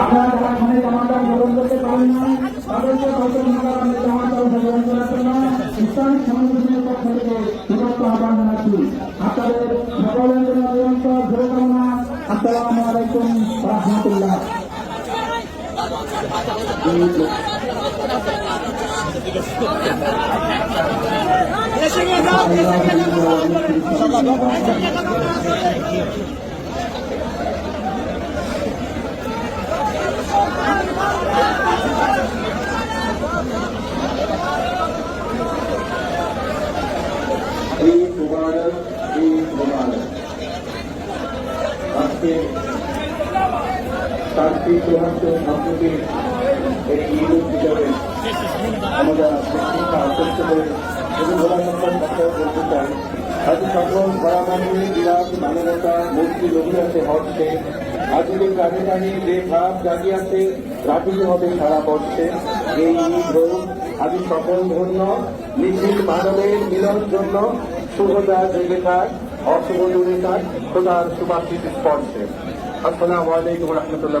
আপনারা যারা এখানে জামাটা গ্রহণ করতে পারেন না, তাদেরকে হয়তো মহারামের জামাটা গ্রহণ করার জন্য ইসলামিক সংগঠনের পক্ষ থেকে বিভক্ত আহ্বান জানাচ্ছি। আপনাদের সকলের জন্য নিরন্তর শুভকামনা। আসসালামু আলাইকুম রহমতুল্লাহ মুবারক ঈদ মুবারক আজকে কার্তিক চৌহাত্তর সম্প্রতি এই ঈদ উদযাপনে আমরা প্রত্যেকটা আশ্বস্ত করে এবং গোলাসম্মান কথা বলতে চাই আজ সকল ধরামানবী বিরাট মানবতা মূর্তি রঘুরাতে হচ্ছে আজকে কানে যে ভাব জাগিয়াছে রাখিতে হবে সারা বর্ষে এই ঈদ হোক আজ সকল ধন্য নিখিল মানবের মিলন জন্য सुबोदा जगह कार्ड और सुबोदूरी कार्ड खुदा सुबह की स्पॉट से। असल वरहमत ला